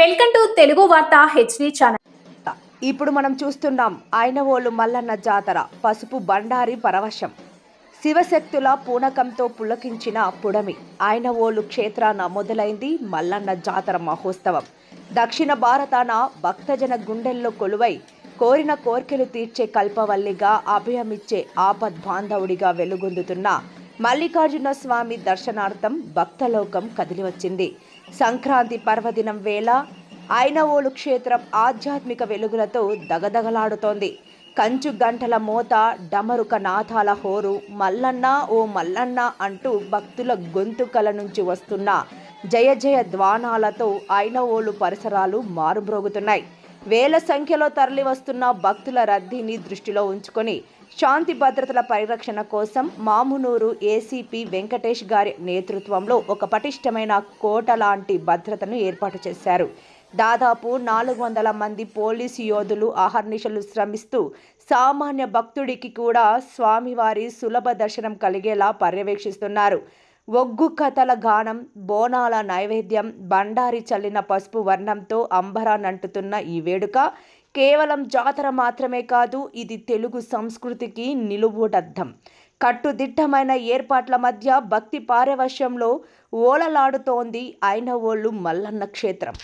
Welcome to Telugu వార్త HD channel ఇప్పుడు మనం చూస్తున్నాం ఆయనవోలు మల్లన్న జాతర పసుపు బండారి పరవశం. శివశక్తుల పూనకంతో పులకించిన పుడమి. ఆయనవోలు క్షేత్రాన మొదలైంది మల్లన్న జాతర మహోత్సవం. దక్షిణ భారతాన భక్తజన గుండెల్లో కొలువై కోరిన కోర్కెలు తీర్చే కల్పవల్లిగా అభయమిచ్చే ఆపద్ బాంధవుడిగా వెలుగొందుతున్న మల్లికార్జున స్వామి దర్శనార్థం భక్తలోకం కదిలివచ్చింది. సంక్రాంతి పర్వదినం వేళ ఐనవోలు క్షేత్రం ఆధ్యాత్మిక వెలుగులతో దగదగలాడుతోంది. కంచు గంటల మోత డమరుక నాథాల హోరు మల్లన్న ఓ మల్లన్న అంటూ భక్తుల గొంతుకల నుంచి వస్తున్న జయ జయ ద్వానాలతో ఐనవోలు పరిసరాలు మారుమ్రోగుతున్నాయి. వేల సంఖ్యలో తరలి వస్తున్న భక్తుల రద్దీని దృష్టిలో ఉంచుకొని శాంతి భద్రతల పరిరక్షణ కోసం మామునూరు ఏసీపీ వెంకటేష్ గారి నేతృత్వంలో ఒక పటిష్టమైన కోట లాంటి భద్రతను ఏర్పాటు చేశారు. దాదాపు నాలుగు వందల మంది పోలీసు యోధులు అహర్నిశలు శ్రమిస్తూ సామాన్య భక్తుడికి కూడా స్వామివారి సులభ దర్శనం కలిగేలా పర్యవేక్షిస్తున్నారు. ఒగ్గు కథల గానం బోనాల నైవేద్యం బండారి చల్లిన పసుపు వర్ణంతో అంబరానంటుతున్న ఈ వేడుక కేవలం జాతర మాత్రమే కాదు ఇది తెలుగు సంస్కృతికి నిలువుటద్దం. కట్టుదిట్టమైన ఏర్పాట్ల మధ్య భక్తి పారవశ్యంలో ఓలలాడుతోంది ఐనవోళ్ళు మల్లన్న క్షేత్రం.